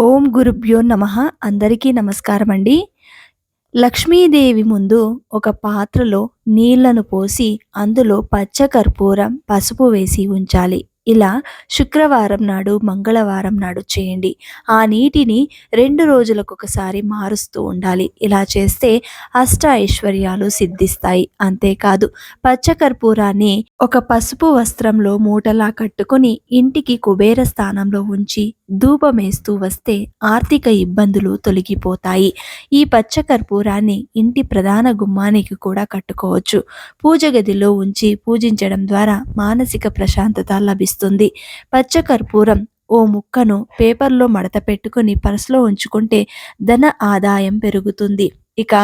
ఓం గురుభ్యో నమ. అందరికీ నమస్కారం అండి లక్ష్మీదేవి ముందు ఒక పాత్రలో నీళ్ళను పోసి అందులో పచ్చ కర్పూరం పసుపు వేసి ఉంచాలి. ఇలా శుక్రవారం నాడు మంగళవారం నాడు చేయండి. ఆ నీటిని రెండు రోజులకు ఒకసారి మారుస్తూ ఉండాలి. ఇలా చేస్తే అష్ట ఐశ్వర్యాలు సిద్ధిస్తాయి. అంతేకాదు పచ్చకర్పూరాన్ని ఒక పసుపు వస్త్రంలో మూటలా కట్టుకొని ఇంటికి కుబేర స్థానంలో ఉంచి ధూపమేస్తూ వస్తే ఆర్థిక ఇబ్బందులు తొలగిపోతాయి. ఈ పచ్చకర్పూరాన్ని ఇంటి ప్రధాన గుమ్మానికి కూడా కట్టుకోవచ్చు. పూజ గదిలో ఉంచి పూజించడం ద్వారా మానసిక ప్రశాంతత లభిస్తుంది. వస్తుంది. పచ్చకర్పూరం ఓ ముక్కను పేపర్లో మడత పెట్టుకుని పర్సులో ఉంచుకుంటే ధన ఆదాయం పెరుగుతుంది. ఇక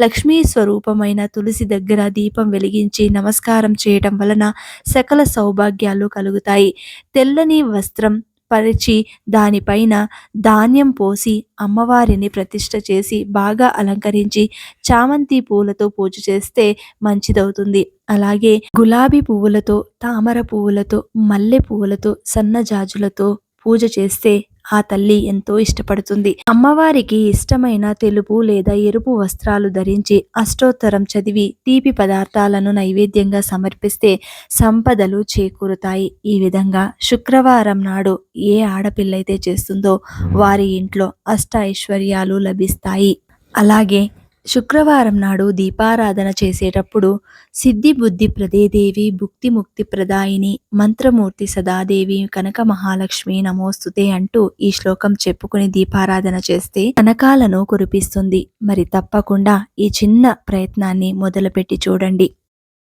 లక్ష్మీ స్వరూపమైన తులసి దగ్గర దీపం వెలిగించి నమస్కారం చేయటం వలన సకల సౌభాగ్యాలు కలుగుతాయి. తెల్లని వస్త్రం పరిచి దానిపైన ధాన్యం పోసి అమ్మవారిని ప్రతిష్ట చేసి బాగా అలంకరించి చామంతి పూలతో పూజ చేస్తే మంచిదవుతుంది. అలాగే గులాబీ పువ్వులతో తామర పువ్వులతో మల్లె పువ్వులతో సన్నజాజులతో పూజ చేస్తే ఆ తల్లి ఎంతో ఇష్టపడుతుంది. అమ్మవారికి ఇష్టమైన తెలుపు లేదా ఎరుపు వస్త్రాలు ధరించి అష్టోత్తరం చదివి తీపి పదార్థాలను నైవేద్యంగా సమర్పిస్తే సంపదలు చేకూరుతాయి. ఈ విధంగా శుక్రవారం నాడు ఏ ఆడపిల్లైతే చేస్తుందో వారి ఇంట్లో అష్ట ఐశ్వర్యాలు లభిస్తాయి. అలాగే శుక్రవారం నాడు దీపారాధన చేసేటప్పుడు సిద్ధి బుద్ధి ప్రదేదేవి భుక్తి ముక్తి ప్రదాయిని మంత్రమూర్తి సదాదేవి కనక మహాలక్ష్మి నమోస్తుతే అంటూ ఈ శ్లోకం చెప్పుకుని దీపారాధన చేస్తే కనకాలను కురిపిస్తుంది. మరి తప్పకుండా ఈ చిన్న ప్రయత్నాన్ని మొదలుపెట్టి చూడండి.